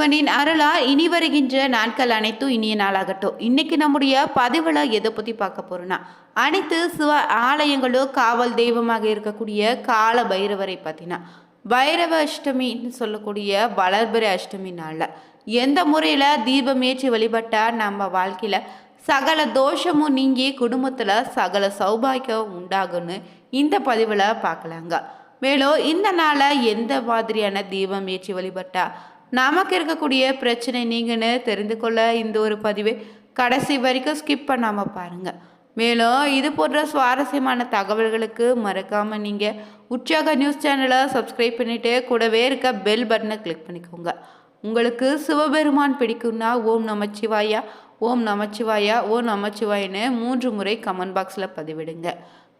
இறைவனின் அருளா இனி வருகின்ற நாட்கள் அனைத்தும் இனிய நாளாகட்டும். இன்னைக்கு நம்முடைய பதிவில் எதை பற்றி பார்க்க போறோம்னா அனைத்து சிவ ஆலயங்களும் காவல் தெய்வமாக இருக்கக்கூடிய கால பைரவரை பற்றினா பைரவ அஷ்டமின்னு சொல்லக்கூடிய வளர்பிறை அஷ்டமி நாளில் எந்த முறையில் தீபம் ஏற்றி வழிபட்டால் நம்ம வாழ்க்கையில் சகல தோஷமும் நீங்கி குடும்பத்தில் சகல சௌபாக்கியம் உண்டாகும்னு இந்த பதிவில் பார்க்கலாங்க. மேலும் இந்த நாளை எந்த மாதிரியான தீபம் ஏற்றி வழிபட்டா நமக்கு இருக்கக்கூடிய பிரச்சனை நீங்கன்னு தெரிந்து கொள்ள இந்த ஒரு பதிவை கடைசி வரைக்கும் ஸ்கிப் பண்ணாமல் பாருங்கள் மேலும் இது போன்ற சுவாரஸ்யமான தகவல்களுக்கு மறக்காமல் நீங்கள் உற்சாக நியூஸ் சேனலை சப்ஸ்கிரைப் பண்ணிவிட்டு கூடவே இருக்க பெல் பட்டனை கிளிக் பண்ணிக்கோங்க. உங்களுக்கு சிவபெருமான் பிடிக்கும்னா ஓம் நமச்சிவாயா ஓம் நமச்சிவாயா ஓம் நமச்சிவாயன்னு மூன்று முறை கமெண்ட் பாக்ஸில் பதிவிடுங்க.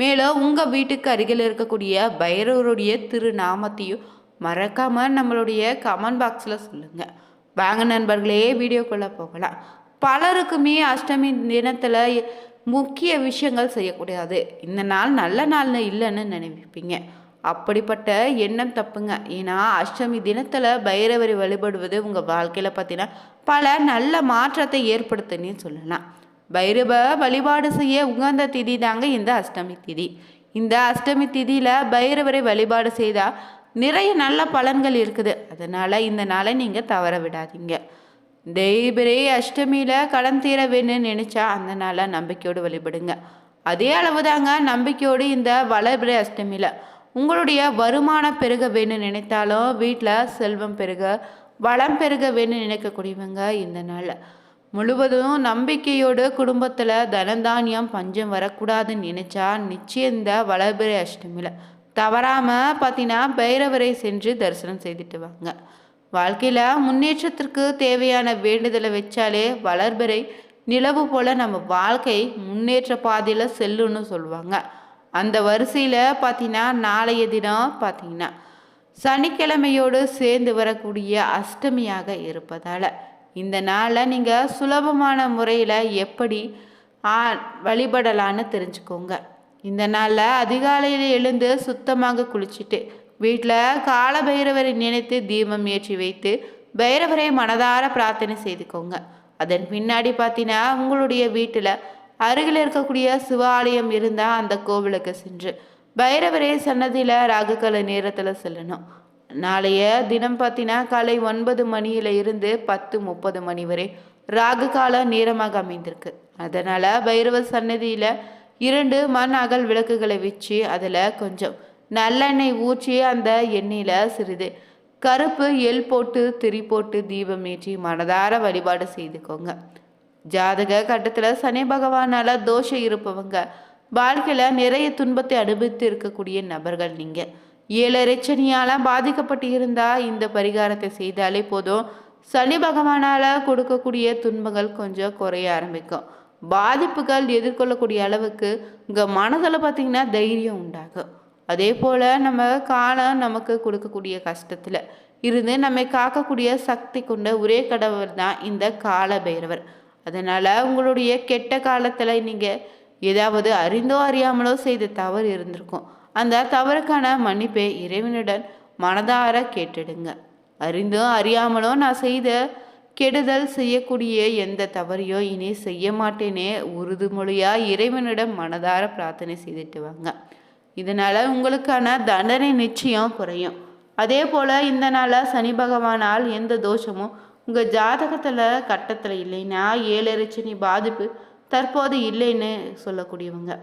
மேலும் உங்கள் வீட்டுக்கு அருகில் இருக்கக்கூடிய பைரவருடைய திருநாமத்தையும் மறக்காமல் நம்மளுடைய கமெண்ட் பாக்ஸில் சொல்லுங்கள் வாங்க நண்பர்களே வீடியோக்குள்ளே போகலாம். பலருக்குமே அஷ்டமி தினத்தில் முக்கிய விஷயங்கள் செய்யக்கூடாது இந்த நாள் நல்ல நாள்னு இல்லைன்னு நினைப்பீங்க. அப்படிப்பட்ட எண்ணம் தப்புங்க. ஏன்னா அஷ்டமி தினத்தில் பைரவரை வழிபடுவது உங்கள் வாழ்க்கையில் பார்த்தீங்கன்னா பல நல்ல மாற்றத்தை ஏற்படுத்துன்னு சொல்லலாம். பைரவ வழிபாடு செய்ய உகந்த திதி தாங்க இந்த அஷ்டமி திதி. இந்த அஷ்டமி திதியில் பைரவரை வழிபாடு செய்தால் நிறைய நல்ல பலன்கள் இருக்குது. அதனால் இந்த நாளை நீங்கள் தவற விடாதீங்க. தெய்வரே அஷ்டமியில் கடன் தீர வேணும்னு நினச்சா அந்த நாளை நம்பிக்கையோடு வழிபடுங்க. அதே அளவு தாங்க நம்பிக்கையோடு இந்த வளர்பிறை அஷ்டமியில் உங்களுடைய வருமானம் பெருக வேணும்னு நினைத்தாலும் வீட்டில் செல்வம் பெருக வளம் பெருக வேணும்னு நினைக்கக்கூடியவங்க இந்த நாளில் முழுவதும் நம்பிக்கையோடு குடும்பத்தில் தனதானியம் பஞ்சம் வரக்கூடாதுன்னு நினச்சா நிச்சயம் இந்த வளர்பிறை அஷ்டமியில் தவறாமல் பார்த்தீங்கன்னா பைரவரை சென்று தரிசனம் செய்துட்டு வாங்க. வாழ்க்கையில் முன்னேற்றத்திற்கு தேவையான வேண்டுதலை வச்சாலே வளர்பிறை நிலவு போல் நம்ம வாழ்க்கை முன்னேற்ற பாதையில் செல்லுன்னு சொல்லுவாங்க. அந்த வரிசையில் பார்த்தீங்கன்னா நாளைய தினம் பார்த்தீங்கன்னா சனிக்கிழமையோடு சேர்ந்து வரக்கூடிய அஷ்டமியாக இருப்பதால் இந்த நாளில் நீங்கள் சுலபமான முறையில் எப்படி வழிபடலான்னு தெரிஞ்சுக்கோங்க. இந்த நாளில் அதிகாலையில் எழுந்து சுத்தமாக குளிச்சுட்டு வீட்டில் கால பைரவரை நினைத்து தீபம் ஏற்றி வைத்து பைரவரை மனதார பிரார்த்தனை செய்துக்கோங்க. அதன் பின்னாடி பார்த்தீங்கன்னா உங்களுடைய வீட்டில் அருகில் இருக்கக்கூடிய சிவாலயம் இருந்தால் அந்த கோவிலுக்கு சென்று பைரவரே சன்னதியில் ராகுகால நேரத்தில் செல்லணும். நாளைய தினம் பார்த்தீங்கன்னா காலை ஒன்பது மணியில் இருந்து பத்து முப்பது மணி வரை ராகு கால நேரமாக அமைந்திருக்கு. அதனால் பைரவ சன்னதியில் இரண்டு மண் அகல் விளக்குகளை வச்சு அதில் கொஞ்சம் நல்லெண்ணெய் ஊற்றி அந்த எண்ணெயில் சிறிது கருப்பு எள் போட்டு திரி போட்டு தீபம் ஏற்றி மனதார வழிபாடு செய்துக்கோங்க. ஜாதக கட்டத்தில் சனி பகவானால் தோஷம் இருப்பவங்க வாழ்க்கையில் நிறைய துன்பத்தை அனுபவித்து இருக்கக்கூடிய நபர்கள் நீங்கள் ஏழரை சனியால் பாதிக்கப்பட்டு இருந்தால் இந்த பரிகாரத்தை செய்தாலே போதும். சனி பகவானால் கொடுக்கக்கூடிய துன்பங்கள் கொஞ்சம் குறைய ஆரம்பிக்கும். பாதிப்புகள் எதிர்கொள்ளக்கூடிய அளவுக்கு உங்கள் மனதில் பார்த்திங்கன்னா தைரியம் உண்டாகும். அதே போல் நம்ம காலம் நமக்கு கொடுக்கக்கூடிய கஷ்டத்தில் இருந்து நம்மை காக்கக்கூடிய சக்தி கொண்ட ஒரே கடவுள் தான் இந்த கால பைரவர் அதனால் உங்களுடைய கெட்ட காலத்தில் நீங்கள் ஏதாவது அறிந்தோ அறியாமலோ செய்த தவறு இருந்திருக்கும். அந்த தவறுக்கான மன்னிப்பை இறைவனுடன் மனதார கேட்டுடுங்க. அறிந்தும் அறியாமலோ நான் செய்த கெடுதல் செய்யக்கூடிய எந்த தவறையோ இனி செய்ய மாட்டேனே. உறுதிமொழியாக இறைவனிடம் மனதார பிரார்த்தனை செய்துட்டு வாங்க. இதனால் உங்களுக்கான தண்டனை நிச்சயம் குறையும். அதே போல் இந்த நாளாக சனி பகவானால் எந்த தோஷமும் உங்கள் ஜாதகத்தில் கட்டத்தில் இல்லைன்னா ஏழரை சனி பாதிப்பு தற்போது இல்லைன்னு சொல்லக்கூடியவங்க.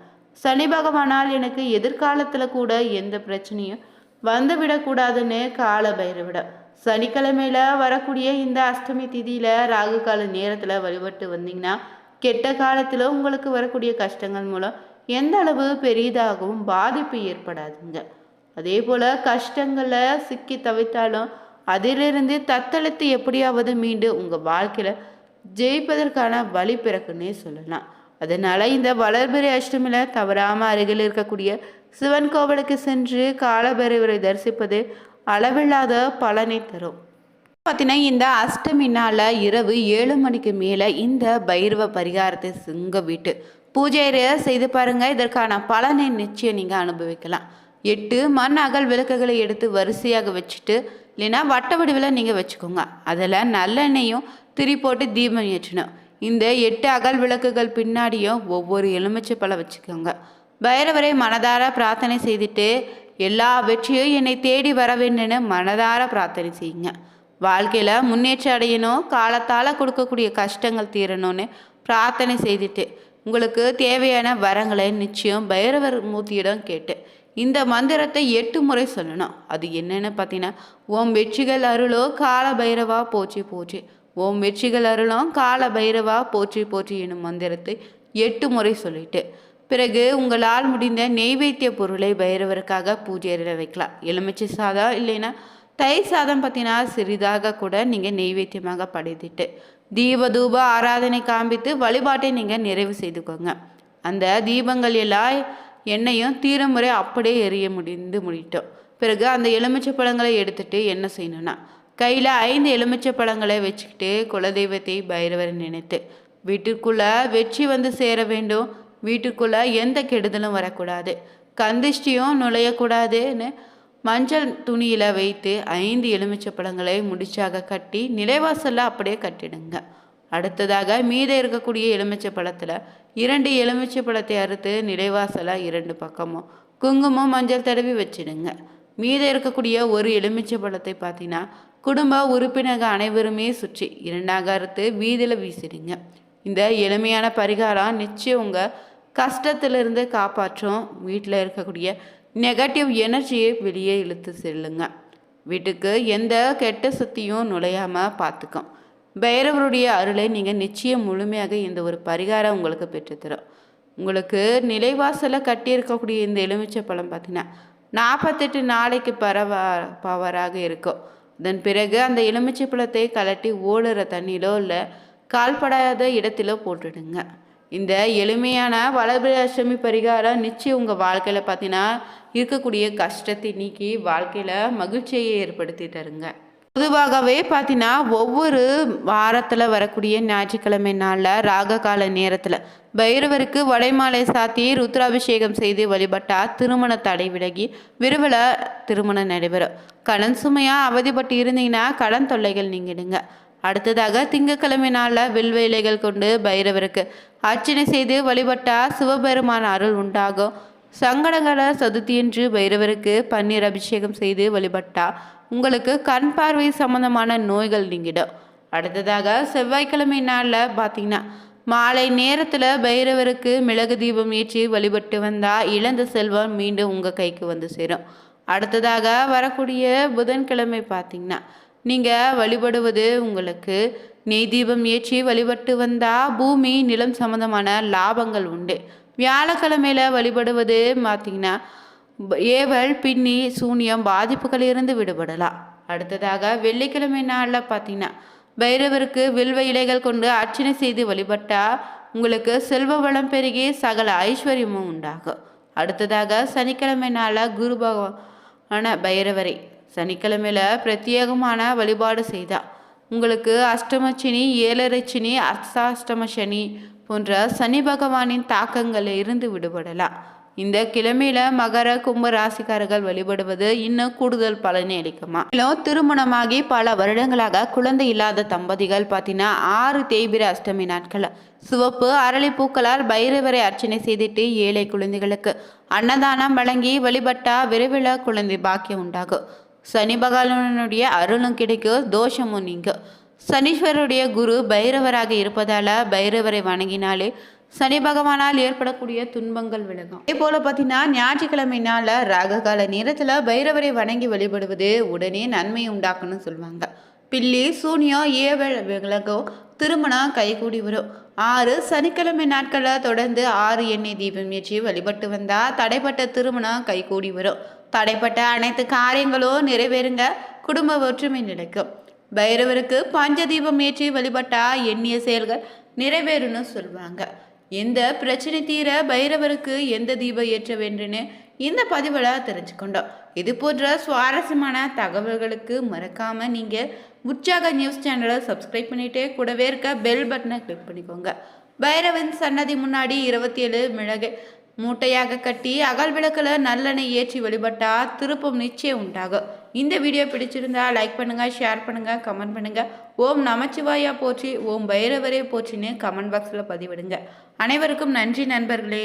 சனி பகவானால் எனக்கு எதிர்காலத்தில் கூட எந்த பிரச்சனையும் வந்து விடக்கூடாதுன்னு கால பைரவிடம் சனிக்கிழமையில வரக்கூடிய இந்த அஷ்டமி திதியில ராகு கால நேரத்தில் வழிபட்டு வந்தீங்கன்னா கெட்ட காலத்தில் உங்களுக்கு வரக்கூடிய கஷ்டங்கள் மூலம் எந்த அளவு பெரிதாகவும் பாதிப்பு ஏற்படாதுங்க. அதே போல் கஷ்டங்களில் சிக்கி தவித்தாலும் அதிலிருந்து தத்தளித்து எப்படியாவது மீண்டு உங்கள் வாழ்க்கையில் ஜெயிப்பதற்கான வழி பிறக்குன்னே சொல்லலாம். அதனால் இந்த வளர்பிறை அஷ்டமியில் தவறாமல் அருகில் இருக்கக்கூடிய சிவன் கோவிலுக்கு சென்று காலபைரவரை தரிசிப்பது அளவில்லாத பலனை தரும். பார்த்தீங்கன்னா இந்த அஷ்டமி நாளில் இரவு ஏழு மணிக்கு மேலே இந்த பைரவ பரிகாரத்தை சிங்க வீட்டு பூஜை செய்து பாருங்கள் இதற்கான பலனை நிச்சயம் நீங்கள் அனுபவிக்கலாம். எட்டு மண் அகல் விளக்குகளை எடுத்து வரிசையாக வச்சுட்டு இல்லைன்னா வட்ட வடிவில் நீங்கள் வச்சுக்கோங்க. அதில் நல்லெண்ணெயும் திரி போட்டு தீபம் ஏற்றணும். இந்த எட்டு அகல் விளக்குகள் பின்னாடியும் ஒவ்வொரு எலுமிச்சை பழம் வச்சுக்கோங்க. பைரவரை மனதார பிரார்த்தனை செய்துட்டு எல்லா வெற்றியும் என்னை தேடி வர வேண்டும்னு மனதார பிரார்த்தனை செய்யுங்க. வாழ்க்கையில் முன்னேற்றம் அடையணும் காலத்தால் கொடுக்கக்கூடிய கஷ்டங்கள் தீரணும்னு பிரார்த்தனை செய்துட்டு உங்களுக்கு தேவையான வரங்களை நிச்சயம் பைரவர் மூர்த்தியிடம் கேட்டு இந்த மந்திரத்தை எட்டு முறை சொல்லணும். அது என்னென்னு பார்த்தீங்கன்னா ஓம் வெற்றிகள் அருளோ கால பைரவா போச்சு போச்சு ஓம் வெற்றிகள் அருளும் கால பைரவா போற்றி போற்றி என்னும் மந்திரத்தை எட்டு முறை சொல்லிட்டு பிறகு உங்களால் முடிந்த நெய்வேத்திய பொருளை பைரவருக்காக பூஜை அறையில வைக்கலாம். எலுமிச்சை சாதம் இல்லைன்னா தயிர் சாதம் பார்த்தீங்கன்னா சிறிதாக கூட நீங்கள் நெய்வேத்தியமாக படைத்திட்டு தீப தூப ஆராதனை காண்பித்து வழிபாட்டை நீங்கள் நிறைவு செய்துக்கோங்க. அந்த தீபங்கள் எல்லாம் எண்ணெயும் தீரமுறை அப்படியே எரிய முடிந்து முடிட்டோம் பிறகு அந்த எலுமிச்சை பழங்களை எடுத்துட்டு என்ன செய்யணும்னா கையில் ஐந்து எலுமிச்சை பழங்களை வச்சுக்கிட்டு குலதெய்வத்தை பைரவரை நினைத்து வீட்டுக்குள்ளே வெற்றி வந்து சேர வேண்டும். வீட்டுக்குள்ளே எந்த கெடுதலும் வரக்கூடாது. கந்திஷ்டியும் நுழையக்கூடாதுன்னு மஞ்சள் துணியில் வைத்து ஐந்து எலுமிச்சை பழங்களை முடிச்சாக கட்டி நிலைவாசலில் அப்படியே கட்டிடுங்க. அடுத்ததாக மீத இருக்கக்கூடிய எலுமிச்சை பழத்தில் இரண்டு எலுமிச்சை பழத்தை அறுத்து நிலைவாசலாக இரண்டு பக்கமும் குங்குமம் மஞ்சள் தடவி வச்சிடுங்க. மீத இருக்கக்கூடிய ஒரு எலுமிச்சை பழத்தை பார்த்தீங்கன்னா குடும்ப உறுப்பினர்கள் அனைவருமே சுற்றி இரண்டாக அறுத்து வீதியில் வீசிடுங்க. இந்த எளிமையான பரிகாரம் நிச்சயம் உங்கள் கஷ்டத்திலிருந்து காப்பாற்றும் வீட்டில் இருக்கக்கூடிய நெகட்டிவ் எனர்ஜியை வெளியே இழுத்து செல்லுங்க. வீட்டுக்கு எந்த கெட்ட சுத்தியும் நுழையாமல் பார்த்துக்கும். பைரவருடைய அருளை நீங்கள் நிச்சயம் முழுமையாக இந்த ஒரு பரிகாரம் உங்களுக்கு பெற்றுத்தரும். உங்களுக்கு நிலைவாசலை கட்டியிருக்கக்கூடிய இந்த எலுமிச்சை பழம் பார்த்தீங்கன்னா நாற்பத்தெட்டு நாளைக்கு பரவ பவராக இருக்கும். அதன் பிறகு அந்த எலுமிச்சை பழத்தை கலட்டி ஓடுற தண்ணியிலோ இல்லை கால்படாத இடத்திலோ போட்டுடுங்க. இந்த எளிமையான வளர்பிறை பரிகாரம் நிச்சயம் உங்கள் வாழ்க்கையில் பார்த்தீங்கன்னா இருக்கக்கூடிய கஷ்டத்தை நீக்கி வாழ்க்கையில் மகிழ்ச்சியை ஏற்படுத்தி தருங்க. பொதுவாகவே பார்த்தீங்கன்னா ஒவ்வொரு வாரத்தில் வரக்கூடிய ஞாயிற்றுக்கிழமை நாளில் ராக கால நேரத்தில் பைரவருக்கு வடைமாலை சாத்தி ருத்ராபிஷேகம் செய்து வழிபட்டால் திருமண தடை விலகி விரைவில் திருமணம் நடைபெறும். கடன் சுமையாக அவதிப்பட்டு இருந்தீங்கன்னா கடன் தொல்லைகள் நீங்கிடுங்க. அடுத்ததாக திங்கக்கிழமை நாளில் வில்வேலைகள் கொண்டு பைரவருக்கு அர்ச்சனை செய்து வழிபட்டால் சிவபெருமான அருள் உண்டாகும். சங்கடங்கள சதுர்த்தியன்று பைரவருக்கு பன்னீர் அபிஷேகம் செய்து வழிபட்டால் உங்களுக்கு கண் பார்வை சம்பந்தமான நோய்கள் நீங்கிடும். அடுத்ததாக செவ்வாய்க்கிழமை நாளில் பார்த்தீங்கன்னா மாலை நேரத்தில் பைரவருக்கு மிளகு தீபம் ஏற்றி வழிபட்டு வந்தால் இழந்த செல்வம் மீண்டும் உங்கள் கைக்கு வந்து சேரும். அடுத்ததாக வரக்கூடிய புதன்கிழமை பார்த்தீங்கன்னா நீங்கள் வழிபடுவது உங்களுக்கு. நெய் தீபம் ஏற்றி வழிபட்டு வந்தால் பூமி நிலம் சம்மந்தமான லாபங்கள் உண்டு. வியாழக்கிழமையில் வழிபடுவது பார்த்திங்கன்னா ஏவல் பின்னி சூனியம் பாதிப்புகளிலிருந்து விடுபடலாம். அடுத்ததாக வெள்ளிக்கிழமை நாளில் பார்த்தீங்கன்னா பைரவருக்கு வில்வ இலைகள் கொண்டு அர்ச்சனை செய்து வழிபட்டால் உங்களுக்கு செல்வ வளம் பெருகி சகல ஐஸ்வர்யமும் உண்டாகும். அடுத்ததாக சனிக்கிழமை நாளில் குரு பகவான பைரவரை சனிக்கிழமையில் பிரத்யேகமான வழிபாடு செய்தா. உங்களுக்கு அஷ்டமச்சினி சனி சனி அர்த்தாஷ்டம சனி போன்ற சனி பகவானின் தாக்கங்களில் இருந்து விடுபடலாம் இந்த கிழமையில மகர கும்ப ராசிக்காரர்கள் வழிபடுவது இன்னும் கூடுதல் பலனை அளிக்குமா? மேலும் திருமணமாகி பல வருடங்களாக குழந்தை இல்லாத தம்பதிகள் பார்த்தீங்கன்னா ஆறு தேய்பிர அஷ்டமி நாட்கள். சிவப்பு அரளிப்பூக்களால் பைரவரை அர்ச்சனை செய்துட்டு ஏழை குழந்தைகளுக்கு அன்னதானம் வழங்கி வழிபட்டா விரைவில் குழந்தை பாக்கியம் உண்டாகும். சனி பகவானுடைய அருளும் கிடைக்கும் தோஷமும் நீங்கும் சனீஸ்வரருடைய குரு பைரவராக இருப்பதால பைரவரை வணங்கினாலே சனி பகவானால் ஏற்படக்கூடிய துன்பங்கள் விலகும். அதே போல பார்த்தீங்கன்னா ஞாயிற்றுக்கிழமை நாளில் ராககால நேரத்தில் பைரவரை வணங்கி வழிபடுவது உடனே நன்மை உண்டாக்குன்னு சொல்லுவாங்க. பில்லி சூனியம் ஏவல் விலகும் திருமணம் கைகூடி வரும். ஆறு சனிக்கிழமை நாட்களில் தொடர்ந்து ஆறு எண்ணெய் தீபம் ஏற்றி வழிபட்டு வந்தால் தடைப்பட்ட திருமணம் கைகூடி வரும். தடைப்பட்ட அனைத்து காரியங்களும் நிறைவேறுங்க குடும்ப ஒற்றுமை நிலைக்கும். பைரவருக்கு பஞ்ச தீபம் ஏற்றி வழிபட்டா எண்ணிய செயல்கள் நிறைவேறும்னு சொல்லுவாங்க எந்த பிரச்சனை தீர பைரவருக்கு எந்த தீபம் ஏற்ற வேண்டும்னு இந்த பதிவில் தெரிஞ்சுக்கொண்டோம். இது போன்ற சுவாரஸ்யமான தகவல்களுக்கு மறக்காமல் நீங்கள் உற்சாக நியூஸ் சேனலை சப்ஸ்கிரைப் பண்ணிகிட்டே கூடவே இருக்க பெல் பட்டனை கிளிக் பண்ணிக்கோங்க. பைரவன் சன்னதி முன்னாடி இருபத்தி ஏழு மிளகு மூட்டையாக கட்டி அகல் விளக்கில் நல்லெண்ணெய் ஏற்றி வழிபட்டால் திருப்பம் நிச்சயம் உண்டாகும் இந்த வீடியோ பிடிச்சிருந்தா லைக் பண்ணுங்கள் ஷேர் பண்ணுங்கள் கமெண்ட் பண்ணுங்கள் ஓம் நமச்சிவாயா போற்றி ஓம் பைரவரே போற்றின்னு கமெண்ட் பாக்ஸில் பதிவிடுங்க. அனைவருக்கும் நன்றி நண்பர்களே.